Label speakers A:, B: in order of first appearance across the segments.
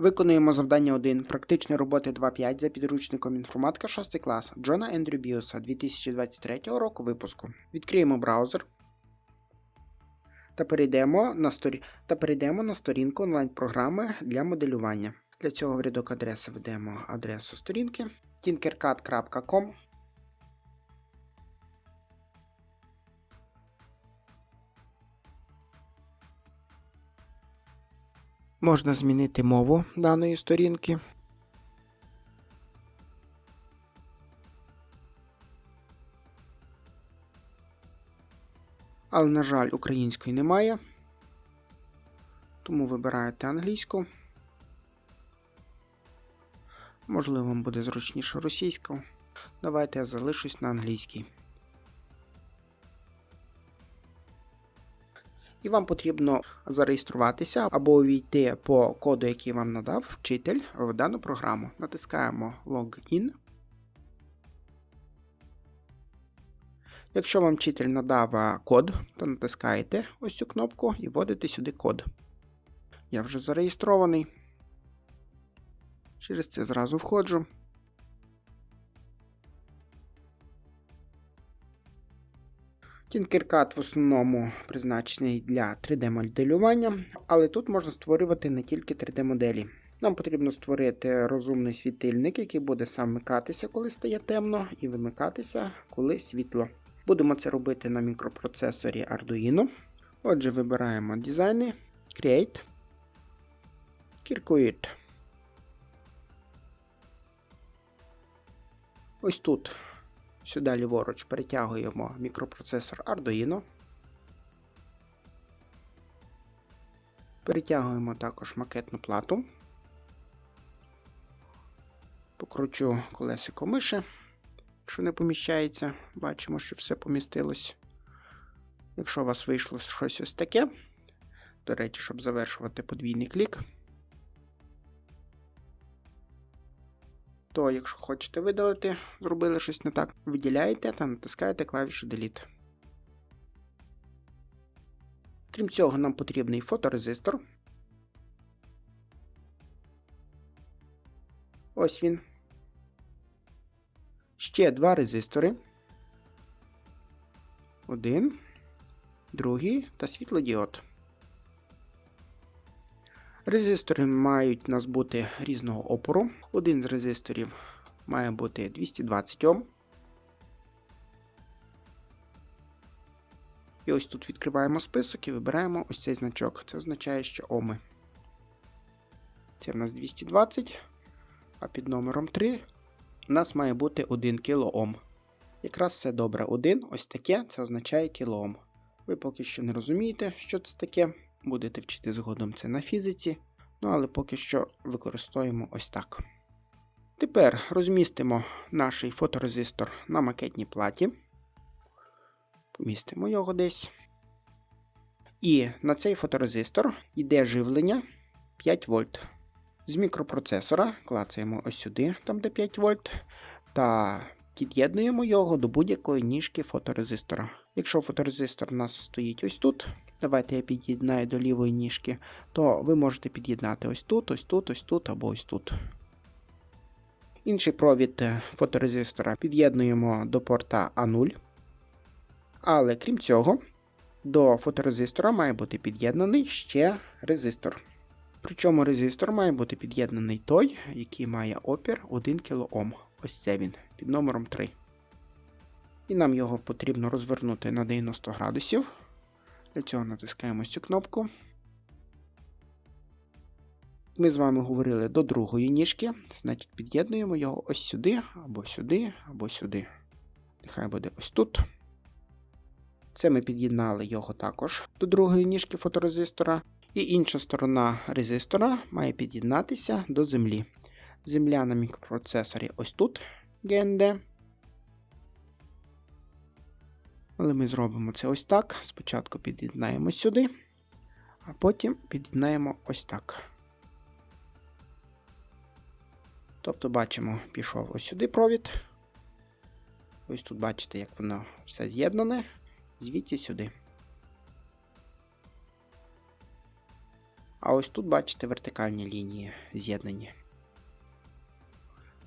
A: Виконуємо завдання 1 практичні роботи 2.5 за підручником інформатика 6 клас Джона Ендрю Біоса 2023 року випуску. Відкриємо браузер та перейдемо на, сторі... та перейдемо на сторінку онлайн-програми для моделювання. Для цього в рядок адреси введемо адресу сторінки tinkercad.com. Можна змінити мову даної сторінки. Але, на жаль, української немає. Тому вибираєте англійську. Можливо, вам буде зручніше російську. Давайте я залишусь на англійській. І вам потрібно зареєструватися або увійти по коду, який вам надав вчитель в дану програму. Натискаємо Login. Якщо вам вчитель надав код, то натискаєте ось цю кнопку і вводите сюди код. Я вже зареєстрований. Через це зразу входжу. Tinkercad в основному призначений для 3D-моделювання, але тут можна створювати не тільки 3D-моделі. Нам потрібно створити розумний світильник, який буде сам вмикатися, коли стає темно, і вимикатися, коли світло. Будемо це робити на мікропроцесорі Arduino. Отже, вибираємо дизайни, Create, Circuit. Ось тут Сюди ліворуч перетягуємо мікропроцесор Arduino. Перетягуємо також макетну плату. Покручу колесико миші, якщо не поміщається, бачимо, що все помістилось. Якщо у вас вийшло щось ось таке, до речі, щоб завершувати подвійний клік. То, якщо хочете видалити, зробили щось не так, виділяєте та натискаєте клавішу Delete. Крім цього, нам потрібний фоторезистор. Ось він. Ще два резистори. Один, другий та світлодіод. Резистори мають нас бути різного опору. Один з резисторів має бути 220 Ом. І ось тут відкриваємо список і вибираємо ось цей значок. Це означає, що Оми. Це в нас 220, а під номером 3 у нас має бути 1 кОм. Якраз все добре. 1 ось таке, це означає кілоом. Ви поки що не розумієте, що це таке. Будете вчити згодом це на фізиці. Ну, але поки що використовуємо ось так. Тепер розмістимо наш фоторезистор на макетній платі. Помістимо його десь. І на цей фоторезистор йде живлення 5 вольт. З мікропроцесора клацаємо ось сюди, там де 5 вольт, та під'єднуємо його до будь-якої ніжки фоторезистора. Якщо фоторезистор у нас стоїть ось тут, давайте я під'єднаю до лівої ніжки, то ви можете під'єднати ось тут, ось тут, ось тут або ось тут. Інший провід фоторезистора під'єднуємо до порта А0. Але крім цього, до фоторезистора має бути під'єднаний ще резистор. Причому резистор має бути під'єднаний той, який має опір 1 кОм. Ось це він під номером 3. І нам його потрібно розвернути на 90 градусів. Для цього натискаємо цю кнопку. Ми з вами говорили до другої ніжки, значить під'єднуємо його ось сюди, або сюди, або сюди. Нехай буде ось тут. Це ми під'єднали його також до другої ніжки фоторезистора. І інша сторона резистора має під'єднатися до землі. Земля на мікропроцесорі ось тут GND. Але ми зробимо це ось так. Спочатку під'єднаємо сюди, а потім під'єднаємо ось так. Тобто, бачимо, пішов ось сюди провід. Ось тут бачите, як воно все з'єднане, звідси сюди. А ось тут, бачите, вертикальні лінії з'єднані.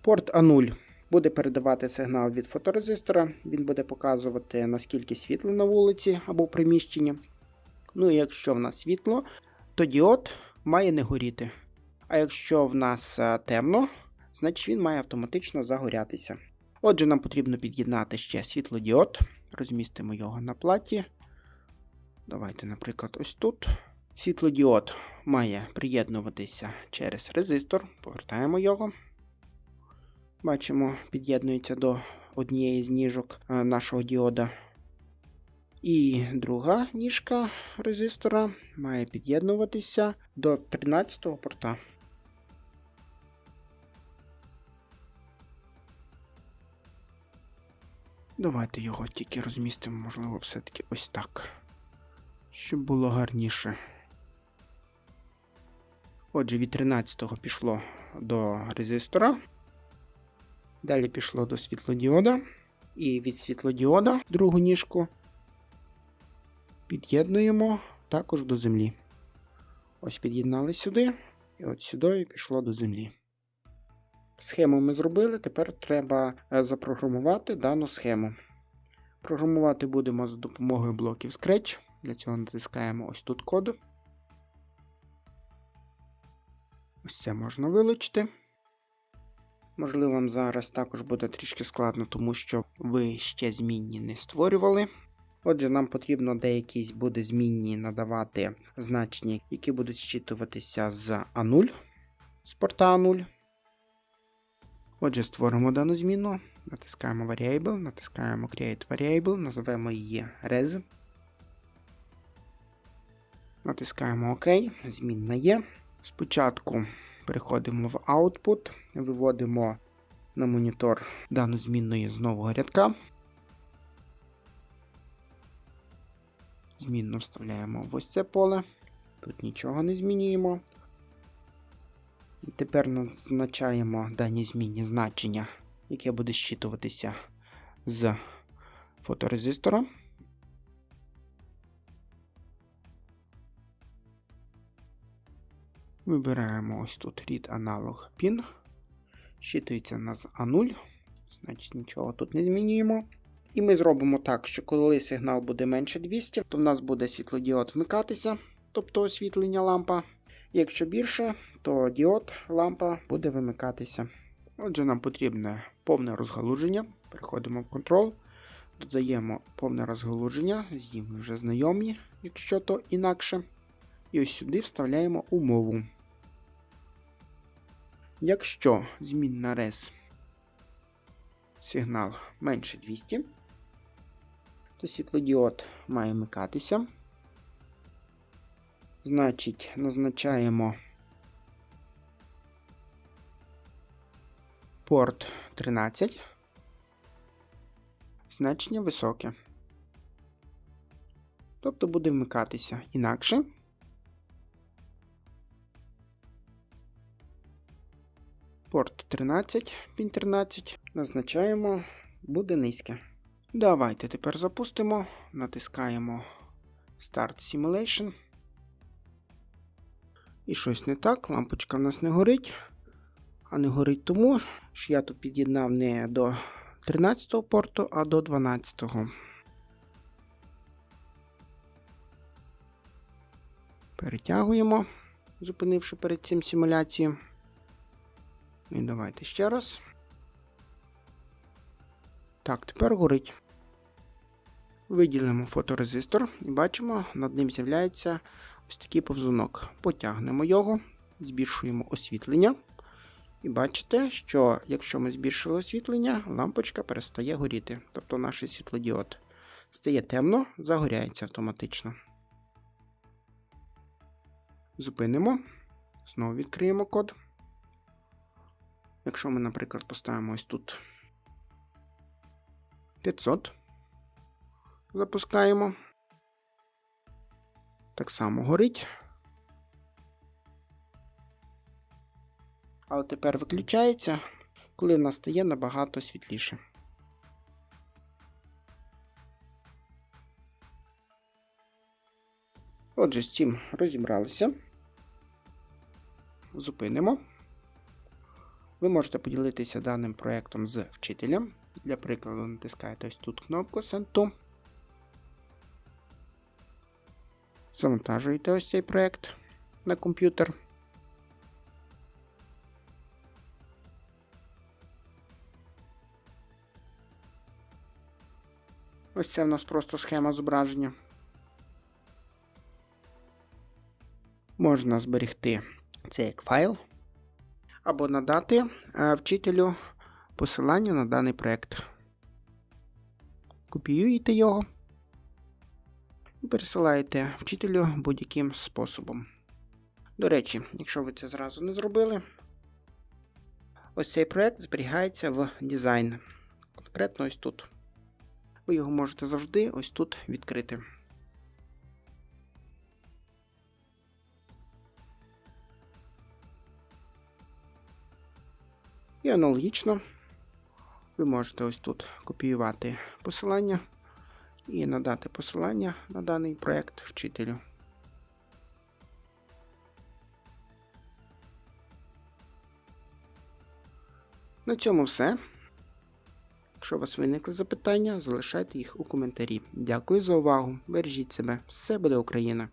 A: Порт А0 буде передавати сигнал від фоторезистора. Він буде показувати, наскільки світло на вулиці або в приміщенні. Ну і якщо в нас світло, то діод має не горіти. А якщо в нас е, темно, значить він має автоматично загорятися. Отже, нам потрібно під'єднати ще світлодіод. Розмістимо його на платі. Давайте, наприклад, ось тут. Світлодіод має приєднуватися через резистор. Повертаємо його. Бачимо, під'єднується до однієї з ніжок е, нашого діода. І друга ніжка резистора має під'єднуватися до 13-го порта. Давайте його тільки розмістимо, можливо, все-таки ось так. Щоб було гарніше. Отже, від 13-го пішло до резистора. Далі пішло до світлодіода. І від світлодіода другу ніжку під'єднуємо також до землі. Ось під'єднали сюди, і от сюди пішло до землі. Схему ми зробили, тепер треба е, запрограмувати дану схему. Програмувати будемо за допомогою блоків Scratch. Для цього натискаємо ось тут код. Ось це можна вилучити. Можливо, вам зараз також буде трішки складно, тому що ви ще змінні не створювали. Отже, нам потрібно деякісь буде змінні надавати значення, які будуть зчитуватися з А0, з порта А0. Отже, створимо дану зміну, натискаємо Variable, натискаємо Create Variable, називаємо її Res. Натискаємо ОК, змінна є. Спочатку переходимо в Output, виводимо на монітор дану змінну з нового рядка. Змінно вставляємо в ось це поле. Тут нічого не змінюємо. Тепер назначаємо дані змінні значення, яке буде щитуватися з фоторезистора. Вибираємо ось тут read analog pin. Щитується на A0, значить нічого тут не змінюємо. І ми зробимо так, що коли сигнал буде менше 200, то в нас буде світлодіод вмикатися, тобто освітлення лампа. Якщо більше, то діод лампа буде вимикатися. Отже, нам потрібне повне розгалуження. Переходимо в Control, додаємо повне розгалуження, з ним ми вже знайомі, якщо то інакше. І ось сюди вставляємо умову. Якщо змінна res сигнал менше 200, то світлодіод має вмикатися. Значить, назначаємо порт 13. Значення високе. Тобто буде вмикатися інакше. Порт 13, пін 13. Назначаємо, буде низьке. Давайте тепер запустимо, натискаємо Start Simulation. І щось не так, лампочка в нас не горить. А не горить тому, що я тут під'єднав не до 13 порту, а до 12. -го. Перетягуємо, зупинивши перед цим симуляцію. І давайте ще раз. Так, тепер горить. Виділимо фоторезистор і бачимо, над ним з'являється ось такий повзунок. Потягнемо його, збільшуємо освітлення. І бачите, що якщо ми збільшили освітлення, лампочка перестає горіти. Тобто наш світлодіод стає темно, загоряється автоматично. Зупинимо. Знову відкриємо код. Якщо ми, наприклад, поставимо ось тут 500, запускаємо. Так само горить. Але тепер виключається, коли в нас стає набагато світліше. Отже, з цим розібралися. зупинимо. Ви можете поділитися даним проєктом з вчителем. Для прикладу, натискаєте ось тут кнопку Send to. Завантажуєте ось цей проєкт на комп'ютер. Ось це в нас просто схема зображення. Можна зберегти це як файл або надати е, вчителю посилання на даний проєкт. Копіюєте його і пересилаєте вчителю будь-яким способом. До речі, якщо ви це зразу не зробили, ось цей проєкт зберігається в дизайн. Конкретно ось тут. Ви його можете завжди ось тут відкрити. І аналогічно ви можете ось тут копіювати посилання і надати посилання на даний проєкт вчителю. На цьому все. Якщо у вас виникли запитання, залишайте їх у коментарі. Дякую за увагу. Бережіть себе. Все буде Україна!